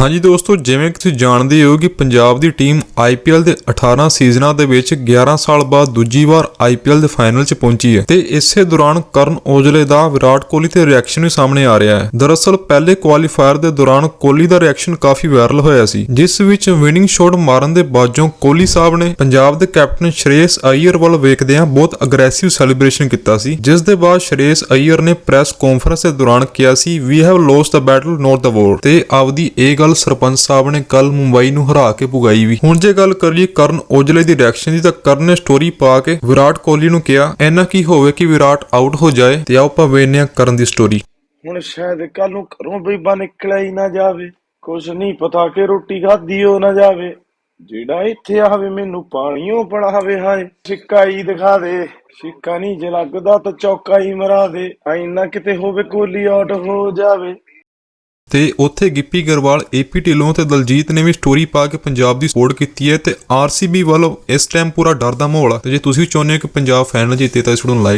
ਹਾਂਜੀ ਦੋਸਤੋ, ਜਿਵੇਂ ਕਿ ਤੁਸੀਂ ਜਾਣਦੇ ਹੋ ਕਿ ਪੰਜਾਬ ਦੀ ਟੀਮ IPL ਦੇ 18 ਸੀਜ਼ਨਾਂ ਦੇ ਵਿੱਚ 11 ਸਾਲ ਬਾਅਦ ਦੂਜੀ ਵਾਰ IPL ਦੇ ਫਾਈਨਲ 'ਚ ਪਹੁੰਚੀ ਹੈ ਤੇ ਇਸੇ ਦੌਰਾਨ ਕਰਨ ਔਜਲੇ ਦਾ ਵਿਰਾਟ ਕੋਹਲੀ ਤੇ ਰਿਐਕਸ਼ਨ ਵੀ ਸਾਹਮਣੇ ਆ ਰਿਹਾ ਹੈ। ਦਰਅਸਲ, ਪਹਿਲੇ ਕੁਆਲੀਫਾਇਰ ਦੇ ਦੌਰਾਨ ਕੋਹਲੀ ਦਾ ਰਿਐਕਸ਼ਨ ਕਾਫੀ ਵਾਇਰਲ ਹੋਇਆ ਸੀ, ਜਿਸ ਵਿੱਚ ਵਿਨਿੰਗ ਸ਼ਾਟ ਮਾਰਨ ਦੇ ਬਾਅਦੋਂ ਕੋਹਲੀ ਸਾਹਿਬ ਨੇ ਪੰਜਾਬ ਦੇ ਕੈਪਟਨ ਸ਼੍ਰੇਯਸ ਅਈਅਰ ਵੱਲ ਵੇਖਦਿਆਂ ਬਹੁਤ ਅਗਰੈਸਿਵ ਸੈਲੀਬ੍ਰੇਸ਼ਨ ਕੀਤਾ ਸੀ, ਜਿਸ ਦੇ ਬਾਅਦ ਸ਼੍ਰੇਯਸ ਅਈਅਰ ਨੇ ਪ੍ਰੈਸ ਕਾਨਫਰੰਸ ਦੇ ਦੌਰਾਨ ਕਿਹਾ ਸੀ we have lost the battle not the war ਤੇ ਆਪਦੀ ਇਹ ਗੱਲ ਸਰਪੰਚ ਸਾਹਿਬ ਨੇ ਕੱਲ ਮੁੰਬਈ ਨੂੰ ਹਰਾ ਕੇ ਪੁਗਾਈ ਵੀ। ਹੁਣ ਜੇ ਗੱਲ ਕਰੀਏ ਕਰਨ ਔਜਲੇ ਦੀ ਰਿਐਕਸ਼ਨ ਦੀ ਤਾਂ ਕਰਨ ਨੇ ਸਟੋਰੀ ਪਾ ਕੇ ਵਿਰਾਟ ਕੋਹਲੀ ਨੂੰ ਕਿਹਾ ਐਨਾ ਕੀ ਹੋਵੇ ਕਿ ਵਿਰਾਟ ਆਊਟ ਹੋ ਜਾਏ ਤੇ ਆਓ ਆਪਾਂ ਕਰਨ ਦੀ ਸਟੋਰੀ ਹੁਣ ਸ਼ਾਇਦ ਕੱਲ ਨੂੰ ਘਰੋਂ ਬੀਬਾ ਨਿਕਲਿਆ ਹੀ ਨਾ ਜਾਵੇ। ਕੁਛ ਨਹੀਂ ਪਤਾ ਕਿ ਰੋਟੀ ਖਾਧੀ ਹੋ ਨਾ ਜਾਵੇ। ਜਿਹੜਾ ਇੱਥੇ ਆਵੇ ਮੈਨੂੰ ਪਾਣੀਓ ਪੜਾਵੇ ਹਾਏ। ਸਿੱਕਾ ਹੀ ਦਿਖਾ ਦੇ, ਸਿੱਕਾ ਨਹੀਂ ਜੇ ਲੱਗਦਾ ਤਾਂ ਚੌਕਾ ਹੀ ਮਰਾ ਦੇ। ਐ ਕਿਤੇ ਹੋਵੇ ਕੋਲੀ ਆਊਟ ਹੋ ਜਾਵੇ। ਤੇ ਉੱਥੇ ਗਿੱਪੀ ਗਰਵਾਲ ਏਪੀ ਢਿੱਲੋਂ ਤੇ ਦਲਜੀਤ ਨੇ ਵੀ ਸਟੋਰੀ ਪਾ ਕੇ ਪੰਜਾਬ ਦੀ ਸਪੋਰਟ ਕੀਤੀ ਹੈ ਤੇ ਆਰਸੀਬੀ ਵੱਲੋਂ ਇਸ ਟਾਈਮ ਪੂਰਾ ਡਰ ਦਾ ਮਾਹੌਲ ਆ। ਤੇ ਜੇ ਤੁਸੀਂ ਚਾਹੁੰਦੇ ਹੋ ਕਿ ਪੰਜਾਬ ਫਾਈਨਲ ਜਿੱਤੇ ਤਾਂ ਇਸ ਨੂੰ ਲਾਈਕ